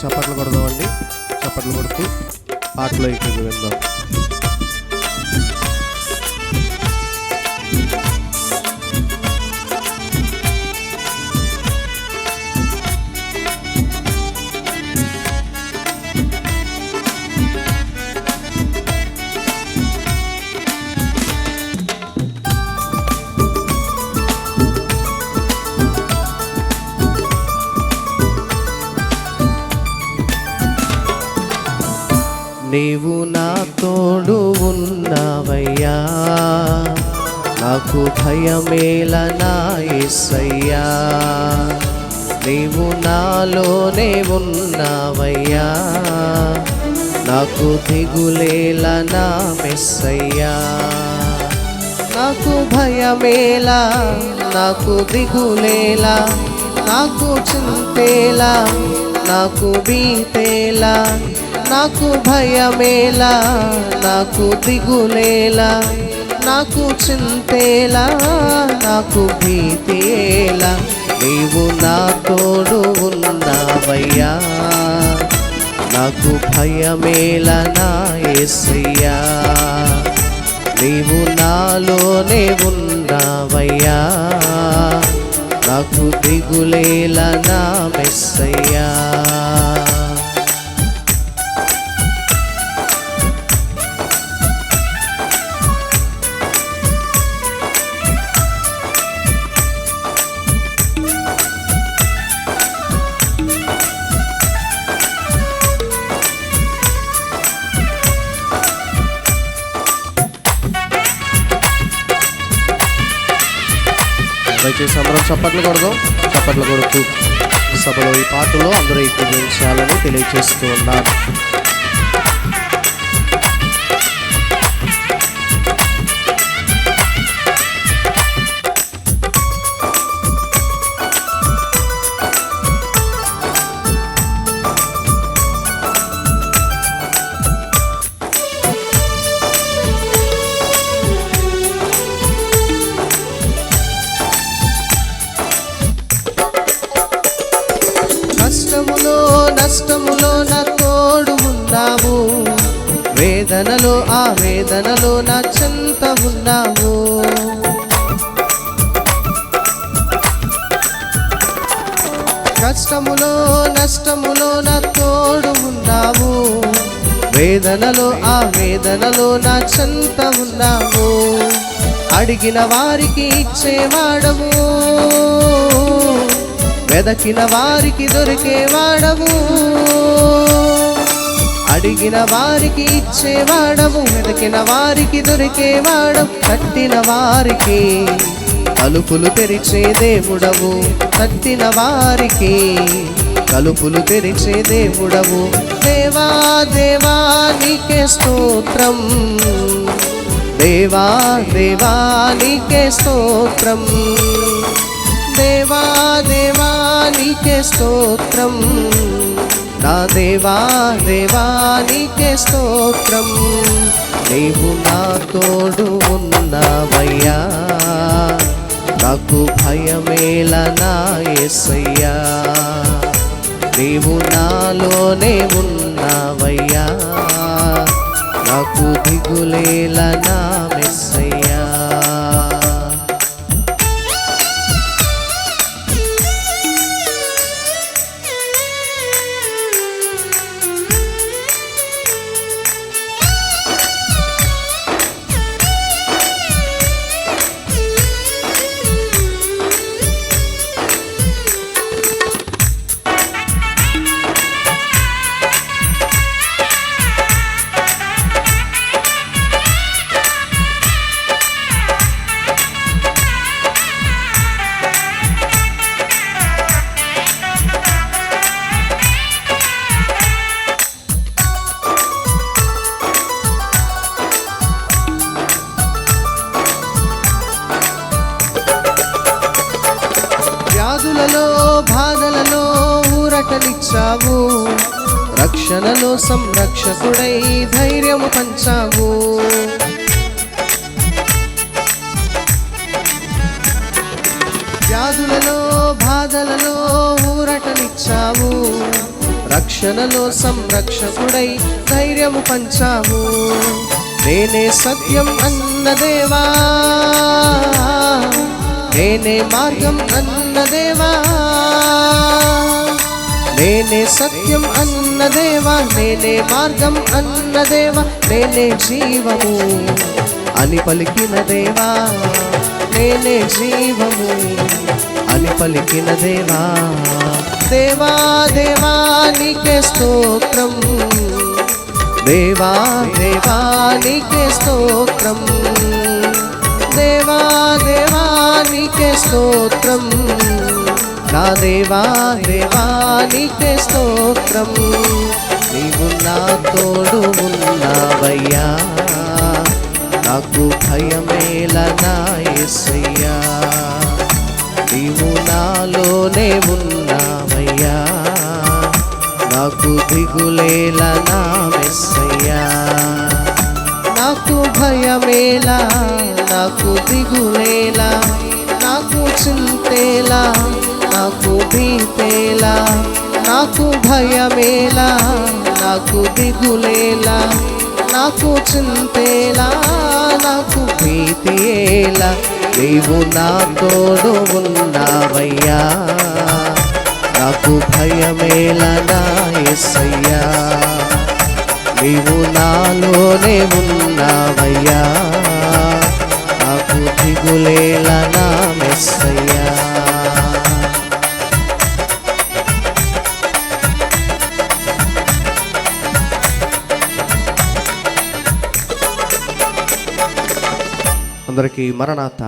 చప్పట్లు కొడదామండి. చప్పట్లు కొడుతూ పాటలో ఇక్కడ వెళ్దాం నీవు నా తోడు ఉన్నావయ్యా. నాకు భయమేల నాయసయ్యా నీవు నాలోనే ఉన్నావయ్యా. నాకు దిగులేల నా మెస్సయ్యా. నాకు భయమేలా నాకు దిగులేలా నాకు చింతేలా నాకు బీతేలా నాకు భయమేలా నాకు దిగులేలా నాకు చింతేలా నాకు భీతేలా నీవు నా తోడు ఉన్నావయ్యా. నాకు భయమేలా నా ఏసయ్యా. నీవు నాలోనే ఉన్నావయ్యా. నాకు దిగులేలా నా మెస్సయ్యా. దయచేసి అందరం చప్పట్లు కొడదాం. చప్పట్లు కొడుతూ సభలో ఈ పాటలో అందరూ ఏకీభవించాలని తెలియజేస్తూ ఉన్నారు. వేదనలో నా తోడు ఉన్నావు. వేదనలో ఆ వేదనలో నా చెంత ఉన్నావు. కష్టములో నష్టములో నా తోడు ఉన్నావు. వేదనలో ఆ వేదనలో నా చెంత ఉన్నావు. అడిగిన వారికి ఇచ్చేవాడము వెదకిన వారికి దొరికేవాడవు అడిగిన వారికి ఇచ్చేవాడవు వెదకిన వారికి దొరికేవాడవు కట్టిన వారికి తలుపులు తెరిచే దేవుడవు. కట్టిన వారికి తలుపులు తెరిచే దేవుడవు. దేవా దేవా నీకే స్తోత్రం. దేవా దేవా నీకే స్తోత్రం. దేవా దేవా నీకే స్తోత్రం. నా దేవా దేవా నీకే స్తోత్రం. నీవు నా తోడు ఉన్నావయ్యా. నాకు భయమేల నా నీవు నాలోనే ఉన్నావయ్యా. నాకు దిగులేల నా మెస్సయ్యా. రక్షణలో సంరక్షకుడై ధైర్యము పంచావు. వ్యాధులలో బాధలలో ఊరటనిచ్చావు. రక్షణలో సంరక్షకుడై ధైర్యము పంచావు. నేనే సత్యం అన్నదేవా నేనే మార్గం అన్నదేవా నేనే సత్యం అన్న అన్నదేవా నేనే మార్గం అన్న అన్నదేవా నేనే జీవము అని పలికిన దేవా నేనే జీవము అని పలికిన దేవా. దేవా దేవా నీకే స్తోత్రం. దేవా దేవా నీకే స్తోత్రం. దేవా దేవా నీకే స్తోత్రం. నా దేవా దేవా నీకే స్తోత్రం నీవు నా తోడు ఉన్నావయ్యా. నాకు భయమేల నా నీవు నాలోనే ఉన్నావయ్యా. నాకు దిగులేల నా మెస్సయ్యా. నాకు భయమేలా నాకు దిగులేలా నాకు చింతేలా నాకు భీతేలా నాకు భయమేలా నాకు దిగులేలా నాకు చింతేలా నాకు భీతేలా నీవు నా తోడు ఉన్నావయ్యా. నాకు భయమేలా నా ఎస్సయ్యా. నీవు నాలోనే ఉన్నావయ్యా. నాకు దిగులేలా నా మెస్సయ్యా అందరికీ మరణాత.